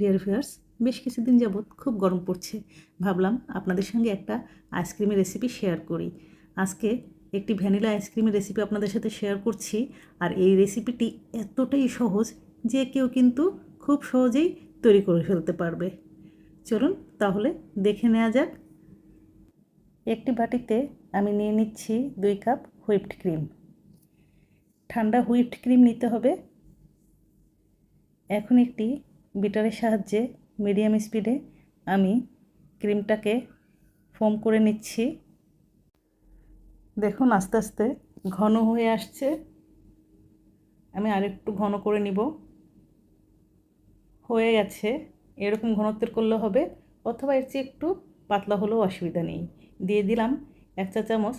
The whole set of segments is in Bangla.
ডিয়ার ভিউয়ার্স বেশ কিছুদিন যাবৎ খুব গরম পড়ছে। ভাবলাম আপনাদের সঙ্গে একটা আইসক্রিমের রেসিপি শেয়ার করি। আজকে একটি ভ্যানিলা আইসক্রিমের রেসিপি আপনাদের সাথে শেয়ার করছি। আর এই রেসিপিটি এতটাই সহজ যে কেউ কিন্তু খুব সহজেই তৈরি করে ফেলতে পারবে। চলুন তাহলে দেখে নেওয়া যাক। একটি বাটিতে আমি নিয়ে নিচ্ছি দুই কাপ হুইপড ক্রিম ঠান্ডা হুইপড ক্রিম নিতে হবে। এখন একটি বিটারের সাহায্যে মিডিয়াম স্পিডে আমি ক্রিমটাকে ফোম করে নিচ্ছি। দেখুন, আস্তে আস্তে ঘন হয়ে আসছে। আমি আরেকটু ঘন করে নিব। হয়ে গেছে। এরকম ঘনত্বের করলে হবে, অথবা এর চেয়ে একটু পাতলা হলেও অসুবিধা নেই। দিয়ে দিলাম এক চা চামচ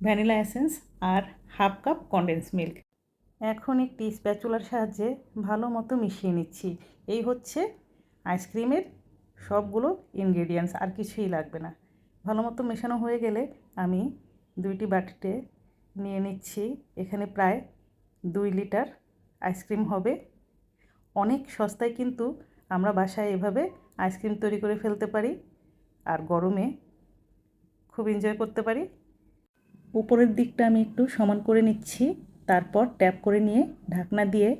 ভ্যানিলা এসেন্স আর হাফ কাপ কন্ডেন্স মিল্ক এখন একটি স্প্যাচুলার সাহায্যে ভালো মতো মিশিয়ে নিচ্ছি। এই হচ্ছে আইসক্রিমের সবগুলো ইনগ্রেডিয়েন্টস আর কিছুই লাগবে না। ভালো মতো মেশানো হয়ে গেলে আমি দুইটি বাটিতে নিয়ে নিচ্ছি। এখানে প্রায় দুই লিটার আইসক্রিম হবে। অনেক সস্তায় কিন্তু আমরা বাসায় এভাবে আইসক্রিম তৈরি করে ফেলতে পারি, আর গরমে খুব এনজয় করতে পারি। উপরের দিকটা আমি একটু সমান করে নিচ্ছি। তারপর ট্যাপ করে নিয়ে ঢাকনা দিয়ে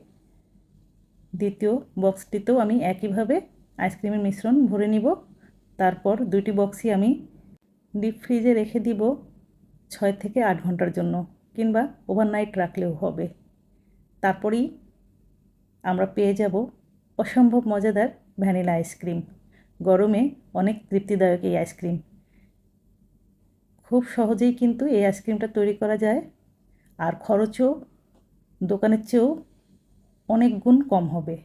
দ্বিতীয় বক্সটিতেও আমি একইভাবে আইসক্রিমের মিশ্রণ ভরে নিব। তারপর দুইটি বক্সই আমি ডিপ ফ্রিজে রেখে দিব ছয় থেকে আট ঘণ্টার জন্য কিংবা ওভারনাইট রাখলেও হবে। তারপরেই আমরা পেয়ে যাব অসম্ভব মজাদার ভ্যানিলা আইসক্রিম। গরমে অনেক তৃপ্তিদায়ক এই আইসক্রিম। খুব সহজেই কিন্তু এই আইসক্রিমটা তৈরি করা যায়। আর খরচও দোকানের চেয়েও অনেক গুণ কম হবে।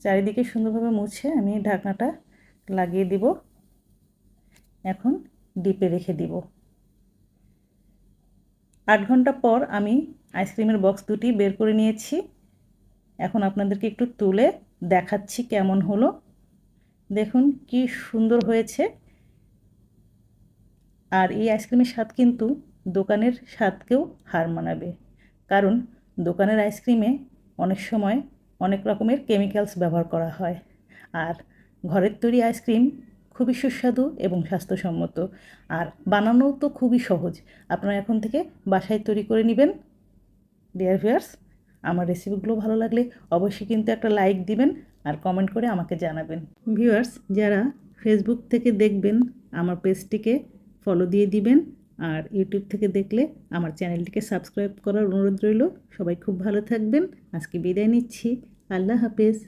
চারিদিকে সুন্দরভাবে মুছে আমি ঢাকনাটা লাগিয়ে দিব। এখন ডিপে রেখে দিব। আট ঘণ্টা পর আমি আইসক্রিমের বক্স দুটি বের করে নিয়েছি। এখন আপনাদেরকে একটু তুলে দেখাচ্ছি কেমন হলো। দেখুন কি সুন্দর হয়েছে। আর এই আইসক্রিমের স্বাদ কিন্তু দোকানের স্বাদকেও হার মানাবে। কারণ দোকানের আইসক্রিমে অনেক সময় অনেক রকমের কেমিক্যালস ব্যবহার করা হয়। আর ঘরের তৈরি আইসক্রিম খুবই সুস্বাদু এবং স্বাস্থ্যসম্মত। আর বানানোও তো খুবই সহজ। আপনারা এখন থেকে বাসায় তৈরি করে নেবেন। ডিয়ার ভিয়ার্স আমার রেসিপিগুলো ভালো লাগলে অবশ্যই কিন্তু একটা লাইক দিবেন আর কমেন্ট করে আমাকে জানাবেন। ভিউয়ার্স যারা ফেসবুক থেকে দেখবেন, আমার পেজটিকে ফলো দিয়ে দিবেন। আর ইউটিউব থেকে দেখলে আমার চ্যানেলটিকে সাবস্ক্রাইব করার অনুরোধ রইল। সবাই খুব ভালো থাকবেন। আজকে বিদায় নিচ্ছি। আল্লাহ হাফেজ।